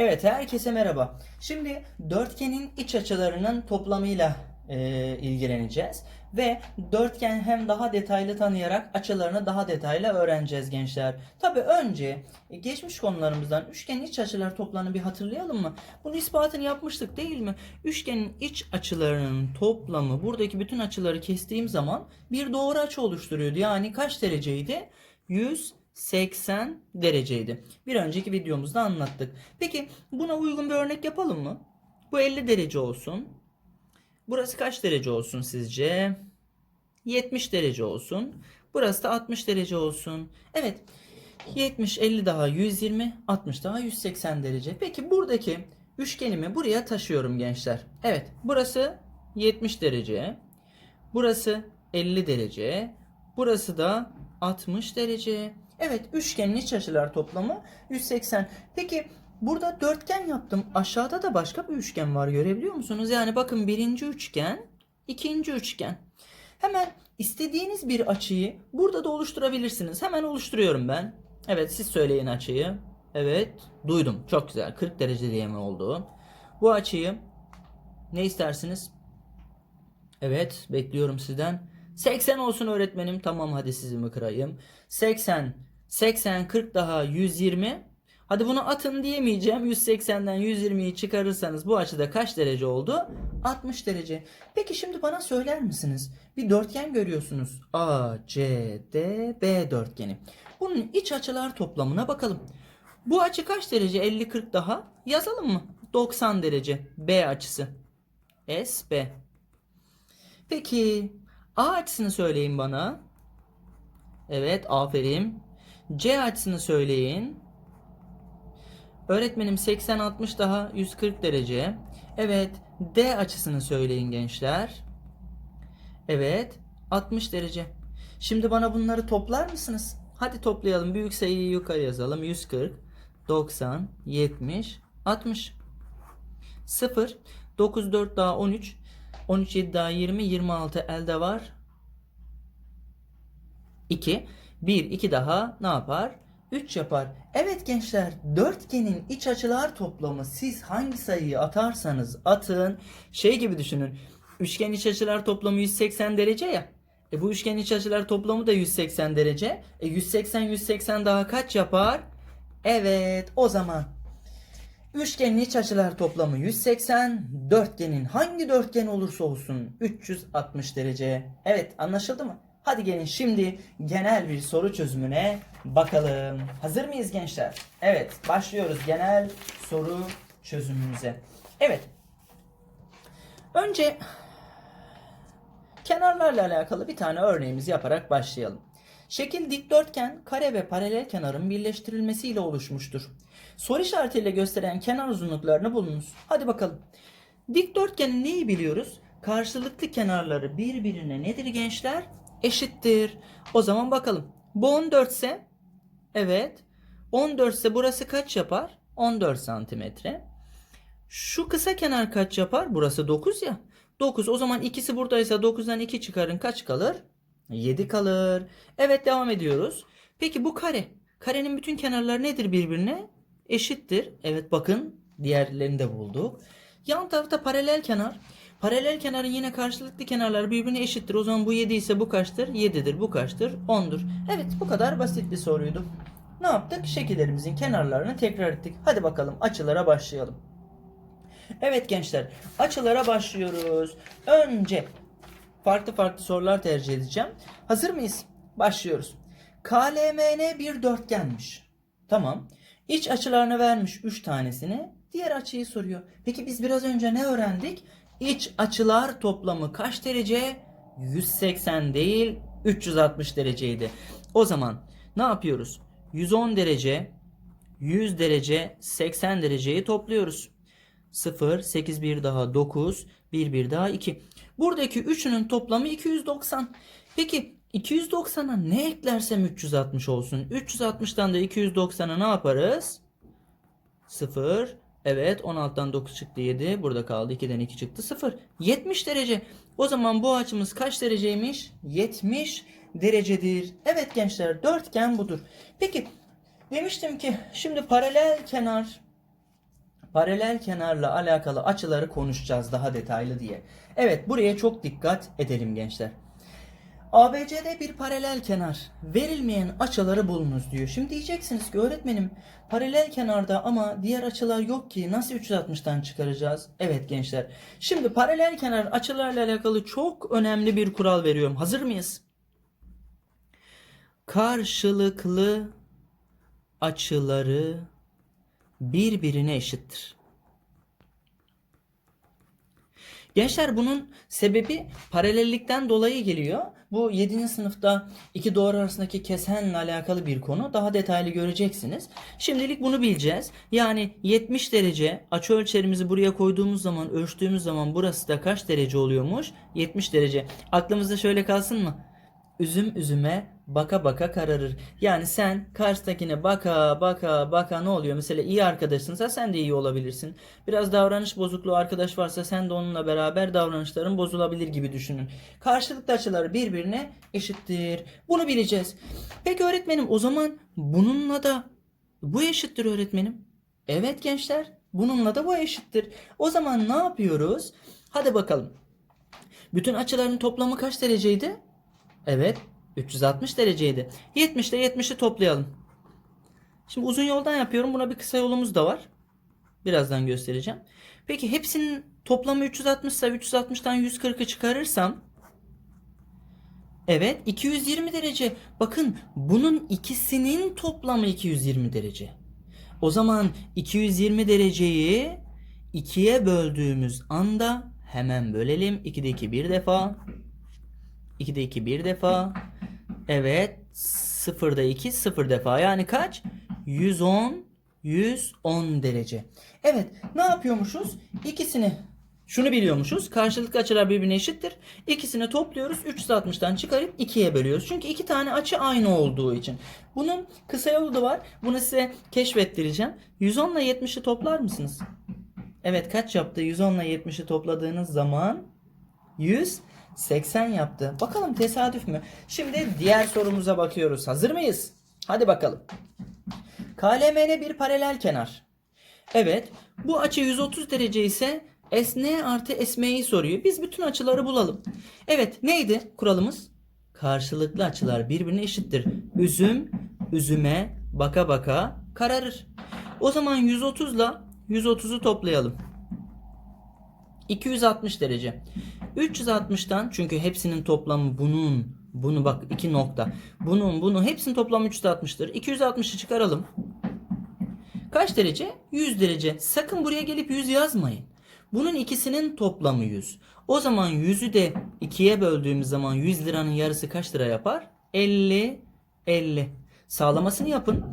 Evet, herkese merhaba. Şimdi dörtgenin iç açılarının toplamıyla e, ilgileneceğiz ve dörtgen hem daha detaylı tanıyarak açılarını daha detaylı öğreneceğiz gençler. Tabii önce e, geçmiş konularımızdan üçgenin iç açılar toplamını bir hatırlayalım mı? Bunun ispatını yapmıştık değil mi? Üçgenin iç açılarının toplamı buradaki bütün açıları kestiğim zaman bir doğru açı oluşturuyordu. Yani kaç dereceydi? 100 80 dereceydi. Bir önceki videomuzda anlattık. Peki buna uygun bir örnek yapalım mı? Bu 50 derece olsun. Burası kaç derece olsun sizce? 70 derece olsun. Burası da 60 derece olsun. Evet. 70, 50 daha 120, 60 daha 180 derece. Peki buradaki üçgenimi buraya taşıyorum gençler. Evet. Burası 70 derece. Burası 50 derece. Burası da 60 derece. Evet üçgenin iç açılar toplamı 180. Peki burada dörtgen yaptım. Aşağıda da başka bir üçgen var görebiliyor musunuz? Yani bakın birinci üçgen, ikinci üçgen. Hemen istediğiniz bir açıyı burada da oluşturabilirsiniz. Hemen oluşturuyorum ben. Evet siz söyleyin açıyı. Evet duydum. Çok güzel. 40 derece diye mi oldu? Bu açıyı ne istersiniz? Evet bekliyorum sizden. 80 olsun öğretmenim. Tamam hadi sizimi kırayım. 80, 80, 40 daha 120. Hadi bunu atın diyemeyeceğim. 180'den 120'yi çıkarırsanız bu açıda kaç derece oldu? 60 derece. Peki şimdi bana söyler misiniz? Bir dörtgen görüyorsunuz. A, C, D, B dörtgeni. Bunun iç açılar toplamına bakalım. Bu açı kaç derece? 50, 40 daha. Yazalım mı? 90 derece. B açısı. S, B. Peki A açısını söyleyin bana. Evet aferin. C açısını söyleyin. Öğretmenim 80 60 daha 140 derece. Evet D açısını söyleyin gençler. Evet 60 derece. Şimdi bana bunları toplar mısınız? Hadi toplayalım. Büyük sayıyı yukarı yazalım. 140, 90, 70, 60. 0, 9, 4 daha 13, 13, 7 daha 20, 26 elde var. 2. 1, 2 daha ne yapar? 3 yapar. Evet gençler dörtgenin iç açılar toplamı siz hangi sayıyı atarsanız atın şey gibi düşünün. Üçgen iç açılar toplamı 180 derece ya. E bu üçgen iç açılar toplamı da 180 derece. E 180 180 daha kaç yapar? Evet o zaman Üçgenin iç açılar toplamı 180, dörtgenin hangi dörtgen olursa olsun 360 derece. Evet anlaşıldı mı? Hadi gelin şimdi genel bir soru çözümüne bakalım. Hazır mıyız gençler? Evet başlıyoruz genel soru çözümümüze. Evet. Önce kenarlarla alakalı bir tane örneğimizi yaparak başlayalım. Şekil dikdörtgen, kare ve paralel kenarın birleştirilmesiyle oluşmuştur. Soru işaretiyle gösteren kenar uzunluklarını bulunuz. Hadi bakalım. Dikdörtgenin neyi biliyoruz? Karşılıklı kenarları birbirine nedir gençler? Eşittir. O zaman bakalım. Bu 14 ise evet. 14 ise burası kaç yapar? 14 santimetre. Şu kısa kenar kaç yapar? Burası 9 ya. 9. O zaman ikisi buradaysa 9'dan 2 çıkarın kaç kalır? 7 kalır. Evet devam ediyoruz. Peki bu kare. Karenin bütün kenarları nedir birbirine? Eşittir. Evet bakın diğerlerini de bulduk. Yan tarafta paralel kenar. Paralel kenarın yine karşılıklı kenarları birbirine eşittir. O zaman bu 7 ise bu kaçtır? 7'dir. Bu kaçtır? 10'dur. Evet bu kadar basit bir soruydu. Ne yaptık? Şekillerimizin kenarlarını tekrar ettik. Hadi bakalım açılara başlayalım. Evet gençler açılara başlıyoruz. Önce farklı farklı sorular tercih edeceğim. Hazır mıyız? Başlıyoruz. KLMN bir dörtgenmiş. Tamam. İç açılarını vermiş 3 tanesini. Diğer açıyı soruyor. Peki biz biraz önce ne öğrendik? İç açılar toplamı kaç derece? 180 değil 360 dereceydi. O zaman ne yapıyoruz? 110 derece, 100 derece, 80 dereceyi topluyoruz. 0, 8 bir daha 9, 1 bir daha 2. Buradaki üçünün toplamı 290. Peki 290'a ne eklersem 360 olsun. 360'tan da 290'a ne yaparız? 0. Evet 16'dan 9 çıktı 7. Burada kaldı 2'den 2 çıktı 0. 70 derece. O zaman bu açımız kaç dereceymiş? 70 derecedir. Evet gençler dörtgen budur. Peki demiştim ki şimdi paralel kenar paralel kenarla alakalı açıları konuşacağız daha detaylı diye. Evet buraya çok dikkat edelim gençler. ABC'de bir paralel kenar. Verilmeyen açıları bulunuz diyor. Şimdi diyeceksiniz ki öğretmenim paralel kenarda ama diğer açılar yok ki nasıl 360'tan çıkaracağız? Evet gençler. Şimdi paralel kenar açılarla alakalı çok önemli bir kural veriyorum. Hazır mıyız? Karşılıklı açıları birbirine eşittir. Gençler bunun sebebi paralellikten dolayı geliyor. Bu 7. sınıfta iki doğru arasındaki kesenle alakalı bir konu. Daha detaylı göreceksiniz. Şimdilik bunu bileceğiz. Yani 70 derece açı ölçerimizi buraya koyduğumuz zaman ölçtüğümüz zaman burası da kaç derece oluyormuş? 70 derece. Aklımızda şöyle kalsın mı? Üzüm üzüme baka baka kararır. Yani sen karşıdakine baka baka baka ne oluyor? Mesela iyi arkadaşsınsa sen de iyi olabilirsin. Biraz davranış bozukluğu arkadaş varsa sen de onunla beraber davranışların bozulabilir gibi düşünün. Karşılıklı açıları birbirine eşittir. Bunu bileceğiz. Peki öğretmenim o zaman bununla da bu eşittir öğretmenim. Evet gençler bununla da bu eşittir. O zaman ne yapıyoruz? Hadi bakalım. Bütün açıların toplamı kaç dereceydi? Evet 360 dereceydi. 70 ile 70'i toplayalım. Şimdi uzun yoldan yapıyorum. Buna bir kısa yolumuz da var. Birazdan göstereceğim. Peki hepsinin toplamı 360 ise 360'tan 140'ı çıkarırsam Evet 220 derece. Bakın bunun ikisinin toplamı 220 derece. O zaman 220 dereceyi 2'ye böldüğümüz anda hemen bölelim. 2'de 2 bir defa. 2'de 2 bir defa. Evet. 0'da 2 0 defa. Yani kaç? 110 110 derece. Evet. Ne yapıyormuşuz? İkisini şunu biliyormuşuz. Karşılıklı açılar birbirine eşittir. İkisini topluyoruz. 360'tan çıkarıp 2'ye bölüyoruz. Çünkü iki tane açı aynı olduğu için. Bunun kısa yolu da var. Bunu size keşfettireceğim. 110 ile 70'i toplar mısınız? Evet kaç yaptı? 110 ile 70'i topladığınız zaman 180 yaptı. Bakalım tesadüf mü? Şimdi diğer sorumuza bakıyoruz. Hazır mıyız? Hadi bakalım. KLMN bir paralel kenar. Evet. Bu açı 130 derece ise SN artı SM'yi soruyor. Biz bütün açıları bulalım. Evet neydi kuralımız? Karşılıklı açılar birbirine eşittir. Üzüm, üzüme, baka baka kararır. O zaman 130 ile 130'u toplayalım. 260 derece. 360'tan çünkü hepsinin toplamı bunun bunu bak iki nokta. Bunun bunu hepsinin toplamı 360'tır. 260'ı çıkaralım. Kaç derece? 100 derece. Sakın buraya gelip 100 yazmayın. Bunun ikisinin toplamı 100. O zaman 100'ü de 2'ye böldüğümüz zaman 100 liranın yarısı kaç lira yapar? 50 50. Sağlamasını yapın.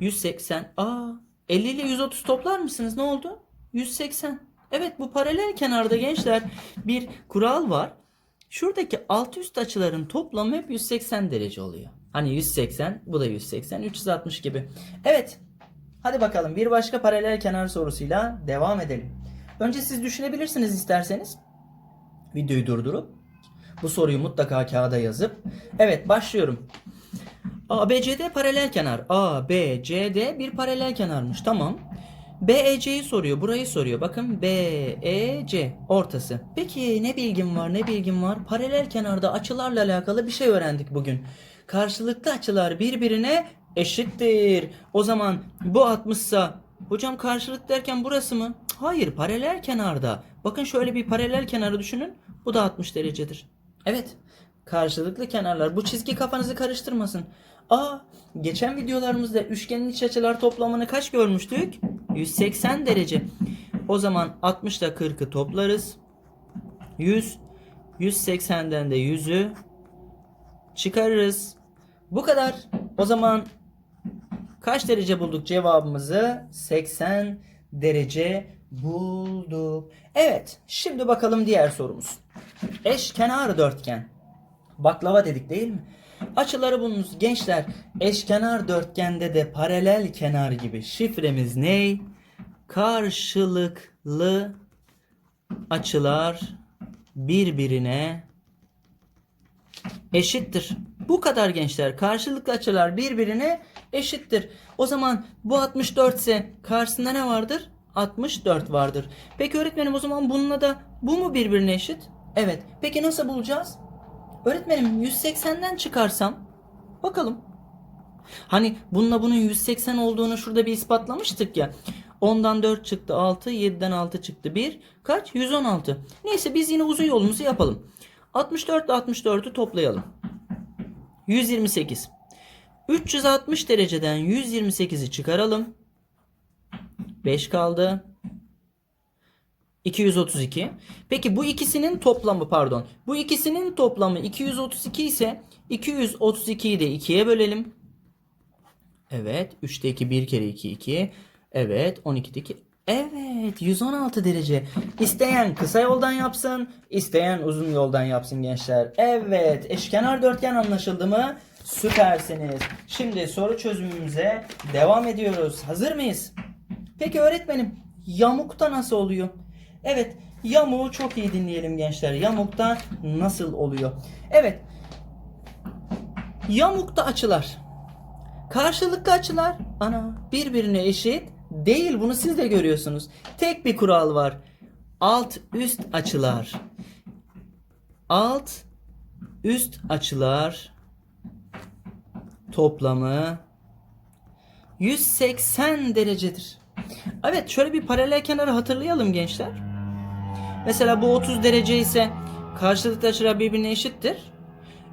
180. Aa 50 ile 130 toplar mısınız? Ne oldu? 180. Evet bu paralel kenarda gençler bir kural var. Şuradaki alt üst açıların toplamı hep 180 derece oluyor. Hani 180, bu da 180, 360 gibi. Evet. Hadi bakalım bir başka paralel kenar sorusuyla devam edelim. Önce siz düşünebilirsiniz isterseniz. Videoyu durdurup bu soruyu mutlaka kağıda yazıp evet başlıyorum. ABCD paralel kenar. ABCD bir paralel kenarmış. Tamam. BEC'yi soruyor. Burayı soruyor. Bakın BEC ortası. Peki ne bilgim var? Ne bilgim var? Paralel kenarda açılarla alakalı bir şey öğrendik bugün. Karşılıklı açılar birbirine eşittir. O zaman bu 60 sa hocam karşılık derken burası mı? Hayır, paralel kenarda. Bakın şöyle bir paralel kenarı düşünün. Bu da 60 derecedir. Evet. Karşılıklı kenarlar. Bu çizgi kafanızı karıştırmasın. Aa, geçen videolarımızda üçgenin iç açılar toplamını kaç görmüştük? 180 derece. O zaman 60 ile 40'ı toplarız. 100. 180'den de 100'ü çıkarırız. Bu kadar. O zaman kaç derece bulduk cevabımızı? 80 derece bulduk. Evet, şimdi bakalım diğer sorumuz. Eşkenar dörtgen. Baklava dedik değil mi? Açıları bulunuz gençler. Eşkenar dörtgende de paralel kenar gibi şifremiz ne? Karşılıklı açılar birbirine eşittir. Bu kadar gençler. Karşılıklı açılar birbirine eşittir. O zaman bu 64 ise karşısında ne vardır? 64 vardır. Peki öğretmenim o zaman bununla da bu mu birbirine eşit? Evet. Peki nasıl bulacağız? Öğretmenim 180'den çıkarsam bakalım. Hani bununla bunun 180 olduğunu şurada bir ispatlamıştık ya. 10'dan 4 çıktı 6, 7'den 6 çıktı 1. Kaç? 116. Neyse biz yine uzun yolumuzu yapalım. 64 ile 64'ü toplayalım. 128. 360 dereceden 128'i çıkaralım. 5 kaldı. 232. Peki bu ikisinin toplamı pardon. Bu ikisinin toplamı 232 ise 232'yi de 2'ye bölelim. Evet. 3'te 2 1 kere 2 2. Evet. 12'de 2. Evet. 116 derece. İsteyen kısa yoldan yapsın. isteyen uzun yoldan yapsın gençler. Evet. Eşkenar dörtgen anlaşıldı mı? Süpersiniz. Şimdi soru çözümümüze devam ediyoruz. Hazır mıyız? Peki öğretmenim yamukta nasıl oluyor? Evet yamuğu çok iyi dinleyelim gençler. Yamukta nasıl oluyor? Evet. Yamukta açılar. Karşılıklı açılar ana birbirine eşit değil. Bunu siz de görüyorsunuz. Tek bir kural var. Alt üst açılar. Alt üst açılar toplamı 180 derecedir. Evet şöyle bir paralel kenarı hatırlayalım gençler. Mesela bu 30 derece ise karşılıklı açılar birbirine eşittir.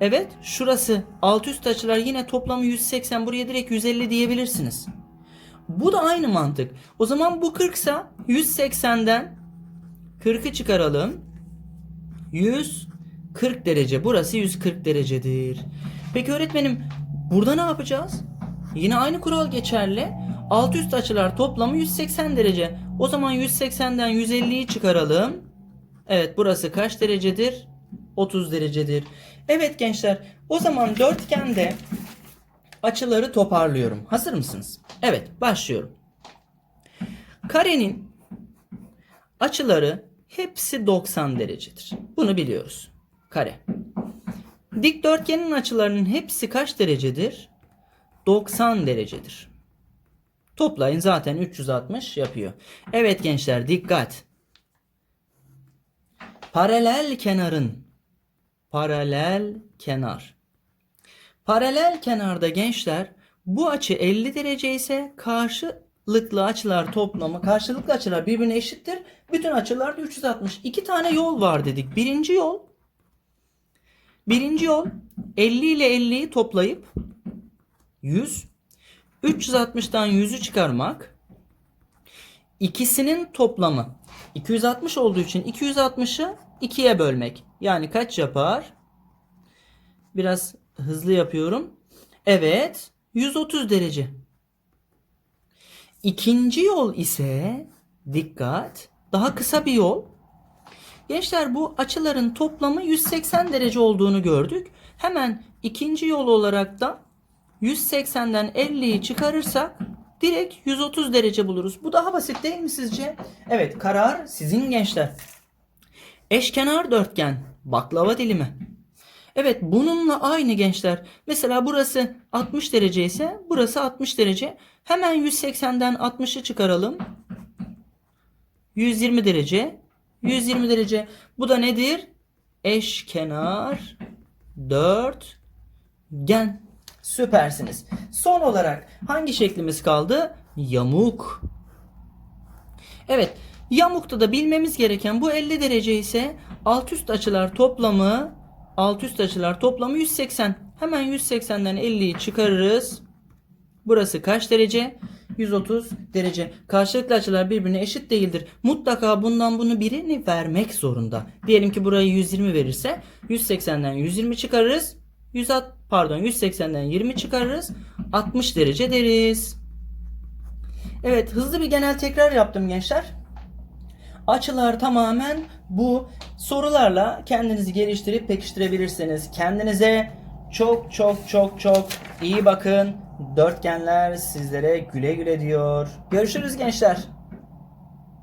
Evet şurası alt üst açılar yine toplamı 180 buraya direkt 150 diyebilirsiniz. Bu da aynı mantık. O zaman bu 40 ise 180'den 40'ı çıkaralım. 140 derece. Burası 140 derecedir. Peki öğretmenim burada ne yapacağız? Yine aynı kural geçerli. Alt üst açılar toplamı 180 derece. O zaman 180'den 150'yi çıkaralım. Evet burası kaç derecedir? 30 derecedir. Evet gençler o zaman dörtgende açıları toparlıyorum. Hazır mısınız? Evet başlıyorum. Karenin açıları hepsi 90 derecedir. Bunu biliyoruz. Kare. Dikdörtgenin açılarının hepsi kaç derecedir? 90 derecedir. Toplayın zaten 360 yapıyor. Evet gençler dikkat. Paralel kenarın paralel kenar. Paralel kenarda gençler bu açı 50 derece ise karşılıklı açılar toplamı karşılıklı açılar birbirine eşittir. Bütün açılar da 360. İki tane yol var dedik. Birinci yol Birinci yol 50 ile 50'yi toplayıp 100 360'dan 100'ü çıkarmak. İkisinin toplamı 260 olduğu için 260'ı 2'ye bölmek. Yani kaç yapar? Biraz hızlı yapıyorum. Evet, 130 derece. İkinci yol ise dikkat, daha kısa bir yol. Gençler bu açıların toplamı 180 derece olduğunu gördük. Hemen ikinci yol olarak da 180'den 50'yi çıkarırsak direkt 130 derece buluruz. Bu daha basit değil mi sizce? Evet karar sizin gençler. Eşkenar dörtgen baklava dilimi. Evet bununla aynı gençler. Mesela burası 60 derece ise burası 60 derece. Hemen 180'den 60'ı çıkaralım. 120 derece. 120 derece. Bu da nedir? Eşkenar dörtgen. Süpersiniz. Son olarak hangi şeklimiz kaldı? Yamuk. Evet. Yamukta da bilmemiz gereken bu 50 derece ise alt üst açılar toplamı alt üst açılar toplamı 180. Hemen 180'den 50'yi çıkarırız. Burası kaç derece? 130 derece. Karşılıklı açılar birbirine eşit değildir. Mutlaka bundan bunu birini vermek zorunda. Diyelim ki burayı 120 verirse 180'den 120 çıkarırız. 100 pardon 180'den 20 çıkarırız. 60 derece deriz. Evet hızlı bir genel tekrar yaptım gençler. Açılar tamamen bu sorularla kendinizi geliştirip pekiştirebilirsiniz. Kendinize çok çok çok çok iyi bakın. Dörtgenler sizlere güle güle diyor. Görüşürüz gençler.